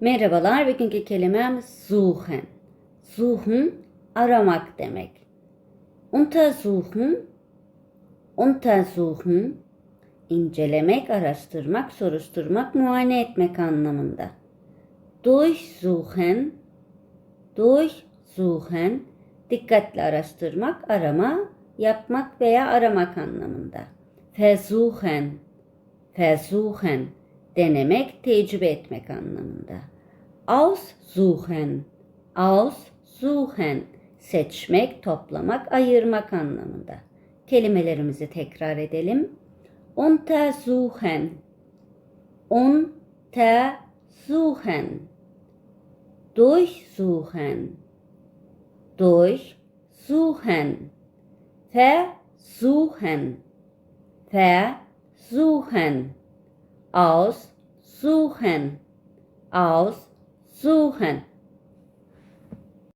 Merhabalar, bugünkü kelimem suchen. Suchen, aramak demek. Untersuchen, untersuchen, incelemek, araştırmak, soruşturmak, muayene etmek anlamında. Durchsuchen, durchsuchen, dikkatle araştırmak, arama, yapmak veya aramak anlamında. Versuchen, versuchen, denemek, tecrübe etmek anlamında. Aussuchen, aussuchen, seçmek, toplamak, ayırmak anlamında. Kelimelerimizi tekrar edelim. Untersuchen, untersuchen, durchsuchen, durchsuchen, versuchen, versuchen, aussuchen, aussuchen.